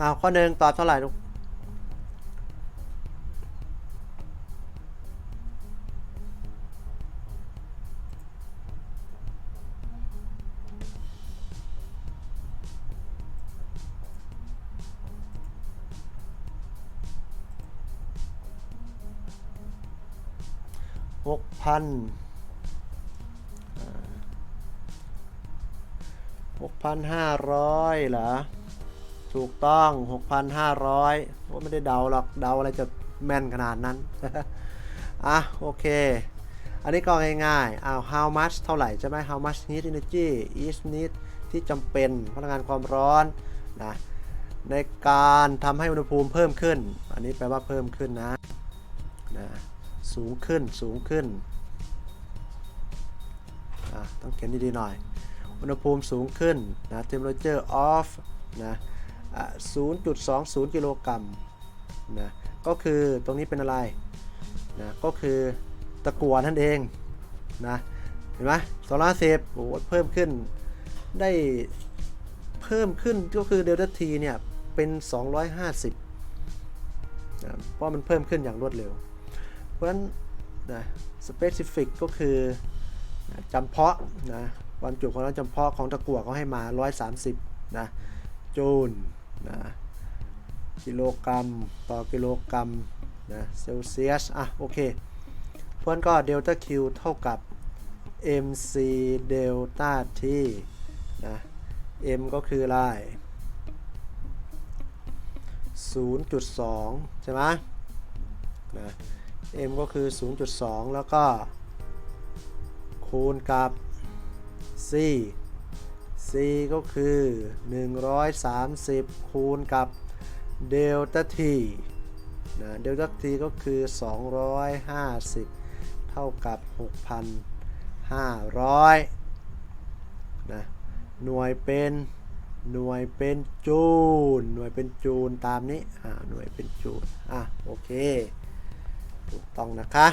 อ้าวข้อหนึ่งตอบเท่าไหร่ลูกหกพันหกพันห้าร้อยเหรอ ถูกต้อง 6,500โอ้ไม่ได้เดาหรอก เดาอะไรจะแม่นขนาดนั้น อะ โอเค อันนี้ก็ง่ายๆอ้าว how much เท่าไหร่ใช่ไหม how much heat energy is need ที่จำเป็นพลังงานความร้อนนะในการทำให้อุณหภูมิเพิ่มขึ้น อันนี้แปลว่าเพิ่มขึ้นนะนะสูงขึ้นสูงขึ้นอะต้องเขียนดีๆหน่อย อุณหภูมิสูงขึ้นนะ temperature of นะ 0.20 กิโลกรัมนะก็คือตรงนี้เป็นอะไรนะก็คือตะกั่วนั่นเองนะเห็นไหมสองร้อยสิบโอ้เพิ่มขึ้นได้เพิ่มขึ้นก็คือเดลต้าทีเนี่ยเป็น 250นะเพราะมันเพิ่มขึ้นอย่างรวดเร็ว เพราะฉะนั้นนะ specific ก็คือนะจำเพาะนะความจุของเราจำเพาะของตะกั่วเขาให้มา 130นะจูล นะกิโลกรัมต่อกิโลกรัมนะเซลเซียสอะโอเคเพราะฉะนั้นก็เดลต้า Q เท่ากับ mc เดลต้า t นะ m ก็คืออะไร0.2 ใช่ไหมนะ m ก็คือ 0.2 แล้วก็คูณกับ c c ก็คือ 130 คูณกับเดลต้า t นะเดลต้า t ก็คือ 250 เท่ากับ 6,500นะหน่วยเป็นหน่วยเป็นจูลหน่วยเป็นจูลตามนี้อ่าหน่วยเป็นจูลอะโอเค ถูกต้องนะคะ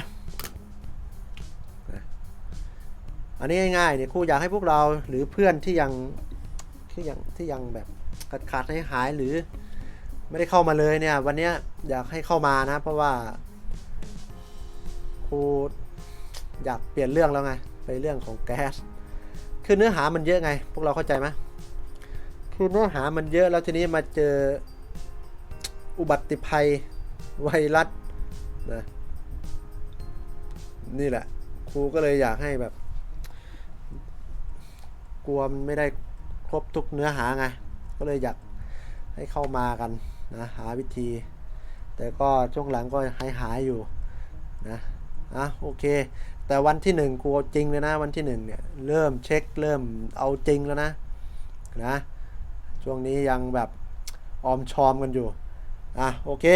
นนี้ง่ายๆเนี่ยครูอยากให้พวกเราหรือเพื่อนที่ยังที่ยังที่ยังแบบขาดขาดหายหายหรือไม่ได้เข้ามาเลยเนี่ย วันนี้อยากให้เข้ามานะ เพราะว่าครูอยากเปลี่ยนเรื่องแล้วไงไปเรื่องของแก๊สคือเนื้อหามันเยอะไง พวกเราเข้าใจไหมคือเนื้อหามันเยอะแล้วทีนี้มาเจออุบัติภัยไวรัสนะนี่แหละครูก็เลยอยากให้แบบ กลัวมันไม่ได้ครบทุกเนื้อหาไง ก็เลยอยากให้เข้ามากันนะหาวิธี แต่ก็ช่วงหลังก็หายหายอยู่นะอะโอเค แต่วันที่หนึ่งครูเอาจริงเลยนะวันที่หนึ่งเนี่ยเริ่มเช็คเริ่มเอาจริงแล้วนะนะช่วงนี้ยังแบบออมชอมกันอยู่อะโอเค